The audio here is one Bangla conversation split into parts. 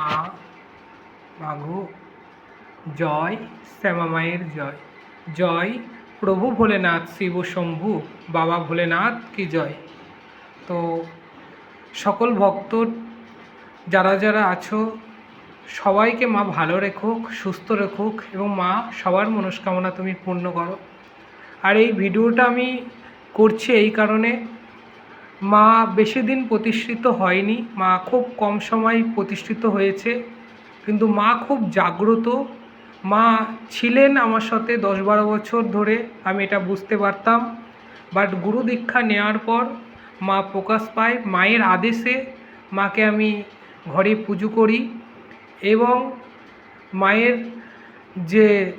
মা মাগো জয় শ্যামা মায়ের জয়। জয় প্রভু ভোলেনাথ, শিব শম্ভু, বাবা ভোলেনাথ কি জয়? তো সকল ভক্ত, যারা যারা আছো, সবাইকে মা ভালো রেখুক, সুস্থ রেখুক, এবং মা সবার মনস্কামনা তুমি পূর্ণ করো। আর এই ভিডিওটা আমি করছি এই কারণে মা বেশি দিন প্রতিষ্ঠিত হয়নি। মা খুব কম সময় প্রতিষ্ঠিত হয়েছে। কিন্তু মা খুব জাগ্রত। মা ছিলেন আমার সাথে দশ বারো বছর ধরে, আমি এটা বুঝতে পারতাম। বাট গুরু দীক্ষা নেওয়ার পর মা প্রকাশ পায় মায়ের আদেশে মাকে আমি ঘরে পুজো করি এবং মায়ের যে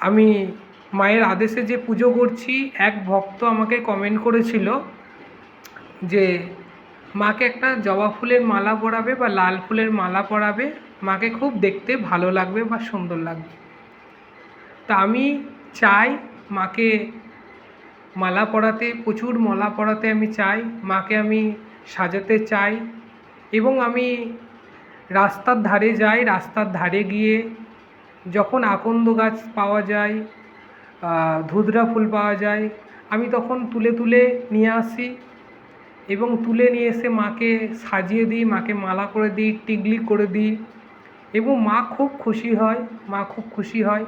আমি মায়ের আদেশে যে পুজো করছি, এক ভক্ত আমাকে কমেন্ট করেছিল যে মাকে একটা জবা ফুলের মালা পরাবে বা লাল ফুলের মালা পরাবে, মাকে খুব দেখতে ভালো লাগবে বা সুন্দর লাগবে। তা আমি চাই মাকে মালা পরাতে, প্রচুর মালা পরাতে আমি চাই, মাকে আমি সাজাতে চাই এবং আমি রাস্তার ধারে যাই, রাস্তার ধারে গিয়ে যখন আকন্দ গাছ পাওয়া যায় ধুতরা ফুল পাওয়া যায়, আমি তখন তুলে তুলে নিয়ে আসি। এবং তুলে নিয়ে এসে মাকে সাজিয়ে দিই, মাকে মালা করে দিই, টিকলি করে দিই এবং মা খুব খুশি হয়, মা খুব খুশি হয়।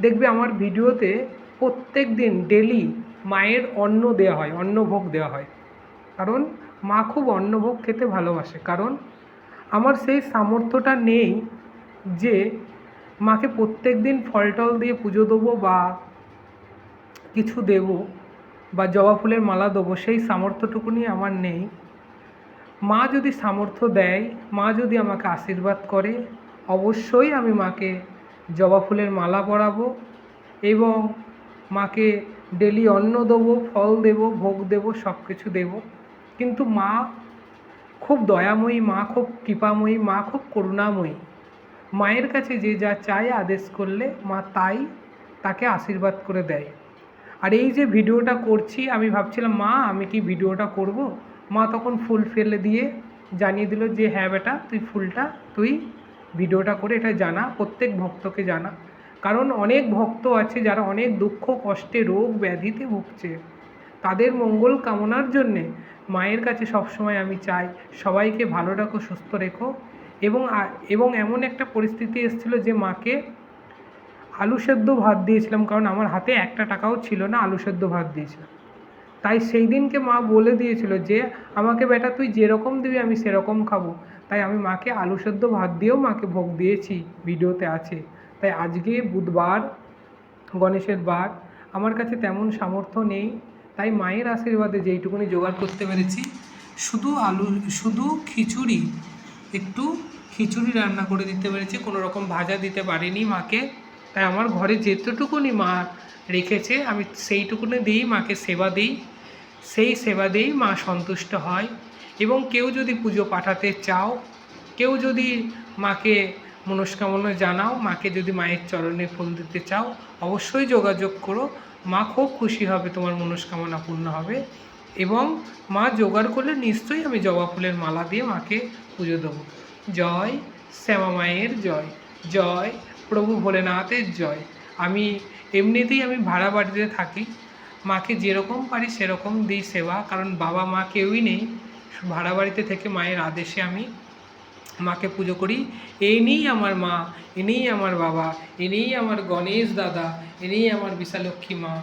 দেখবে আমার ভিডিওতে প্রত্যেক দিন ডেলি মায়ের অন্ন দেওয়া হয়, অন্নভোগ দেওয়া হয়। কারণ মা খুব অন্নভোগ খেতে ভালোবাসে। কারণ আমার সেই সামর্থ্যটা নেই যে মাকে প্রত্যেক দিন ফল টল দিয়ে পুজো দেবো বা কিছু দেবো। বা জবা ফুলের মালা দেবো, সেই সামর্থ্যটুকুনি আমার নেই। মা যদি সামর্থ্য দেয়, মা যদি আমাকে আশীর্বাদ করে, অবশ্যই আমি মাকে জবা ফুলের মালা পরাবো এবং মাকে ডেলি অন্ন দেবো, ফল দেবো, ভোগ দেবো সব কিছু দেবো। কিন্তু মা খুব দয়াময়ী, মা খুব কৃপাময়ী, মা খুব করুণাময়ী। মায়ের কাছে যে যা চায় আদেশ করলে মা তাই তাকে আশীর্বাদ করে দেয়। আর এই যে ভিডিওটা করছি, আমি ভাবছিলাম, মা, আমি কি ভিডিওটা করব? মা তখন ফুল ফেলে দিয়ে জানিয়ে দিল যে হ্যাঁ বেটা, তুই ফুলটা, তুই ভিডিওটা করে এটা জানা, প্রত্যেক ভক্তকে জানা। কারণ অনেক ভক্ত আছে যারা অনেক দুঃখ, কষ্টে, রোগ ব্যাধিতে ভুগছে। তাদের মঙ্গল কামনার জন্যে মায়ের কাছে সবসময় আমি চাই, সবাইকে ভালো রাখো, সুস্থ রেখো। এবং এবং এমন একটা পরিস্থিতি এসেছিল যে, মাকে আলু সেদ্ধ ভাত দিয়েছিলাম, কারণ আমার হাতে একটা টাকাও ছিল না আলু সেদ্ধ ভাত দিয়েছিলাম। তাই সেই দিনকে মা বলে দিয়েছিল যে, আমাকে বেটা তুই যেরকম দিবি আমি সেরকম খাব। তাই আমি মাকে আলু সেদ্ধ ভাত দিয়েও মাকে ভোগ দিয়েছি, ভিডিওতে আছে। তাই আজকে বুধবার, গণেশের বার, আমার কাছে তেমন সামর্থ্য নেই। তাই মায়ের আশীর্বাদে যেইটুকুনি জোগাড় করতে পেরেছি, শুধু আলু, শুধু খিচুড়ি, একটু খিচুড়ি রান্না করে দিতে পেরেছি। কোনো রকম ভাজা দিতে পারিনি মাকে। তাই আমার ঘরে যেতটুকুনি মা রেখেছে, আমি সেইটুকুনি দিই, মাকে সেবা দিই। সেই সেবা দিয়েই মা সন্তুষ্ট হয়। এবং কেউ যদি পুজো পাঠাতে চাও, কেউ যদি মাকে মনস্কামনা জানাও, মাকে যদি মায়ের চরণে ফুল দিতে চাও, অবশ্যই যোগাযোগ করো। মা খুব খুশি হবে, তোমার মনস্কামনা পূর্ণ হবে। এবং মা জোগাড় করলে নিশ্চয়ই আমি জবা ফুলের মালা দিয়ে মাকে পুজো দেবো। জয় শ্যামা মায়ের জয়। জয় প্রভু ভোলেনাথের জয়। আমি এমনিতেই আমি ভাড়া বাড়িতে থাকি। মাকে যেরকম পারি সেরকম দিই সেবা, কারণ বাবা মা কেউই নেই। ভাড়া বাড়িতে থেকে মায়ের আদেশে আমি মাকে পুজো করি। এই নিয়েই আমার মা এনেই আমার বাবা এনেই আমার গণেশ দাদা এনেই আমার বিশালক্ষী মা।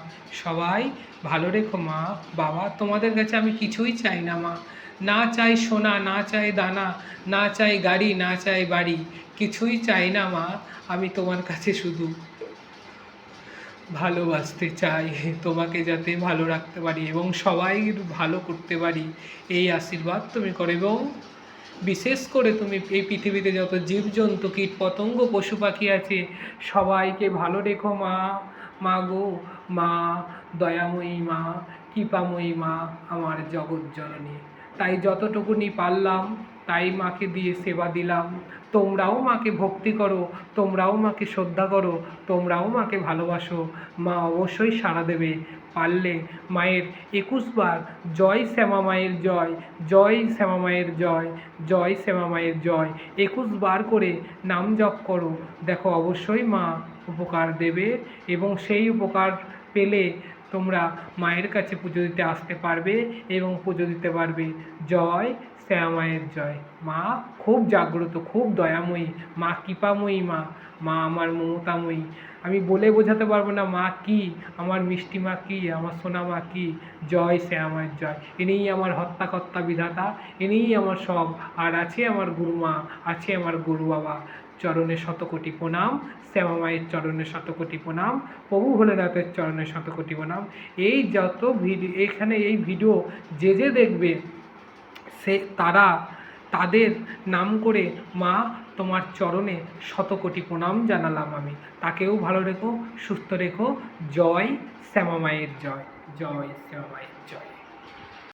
সবাই, ভালো রেখো মা। বাবা, তোমাদের কাছে আমি কিছুই চাই না মা। না চাই সোনা, না চাই দানা, না চাই গাড়ি, না চাই বাড়ি, কিছুই চাই না মা, আমি তোমার কাছে শুধু ভালোবাসতে চাই, তোমাকে যাতে ভালো রাখতে পারি এবং সবাই ভালো করতে পারি, এই আশীর্বাদ তুমি করো এবং বিশেষ করে তুমি এই পৃথিবীতে যত জীবজন্তু কীট পতঙ্গ পশু পাখি আছে, সবাইকে ভালো রেখো মা মা গো, মা, দয়াময়ী মা, কৃপাময়ী মা, আমার জগৎ জননী। তাই যতটুকুনি পারলাম, তাই মাকে দিয়ে সেবা দিলাম। তোমরাও মাকে ভক্তি করো, তোমরাও মাকে শ্রদ্ধা করো, তোমরাও মাকে ভালোবাসো। মা অবশ্যই সাড়া দেবে। পারলে মায়ের একুশ বার জয় শ্যামা মায়ের জয় জয় শ্যামা মায়ের জয় জয় শ্যামা মায়ের জয়। একুশ বার করে নাম জপ করো। দেখো অবশ্যই মা উপকার দেবে এবং সেই উপকার পেলে তোমরা মায়ের কাছে পুজো দিতে আসতে পারবে এবং পুজো দিতে পারবে। জয় শ্যামা মায়ের জয়। মা, খুব জাগ্রত, খুব দয়াময়ী। মা কৃপাময়ী মা। মা আমার মমতাময়ী। আমি বলে বোঝাতে পারব না মা কি, আমার মিষ্টি মা কি, আমার সোনা মা কি। জয় শ্যামা মায়ের জয়। ইনিই আমার হত্যাকর্তা বিধাতা ইনিই আমার সব। আর আছে আমার গুরুমা, আছে আমার গুরু বাবা চরণে শতকোটি প্রণাম শ্যামা মায়ের চরণে শতকোটি প্রণাম, প্রভু ভোলেনাথের চরণে শতকোটি প্রণাম। এই যত ভিডিও এখানে এই ভিডিও যে যে দেখবে, সে তারা তাদের নাম করে মা তোমার চরণে শতকোটি প্রণাম জানালাম আমি। তাকেও ভালো রেখো, সুস্থ রেখো। জয় শ্যামা মায়ের জয় জয় শ্যামা মায়ের জয়।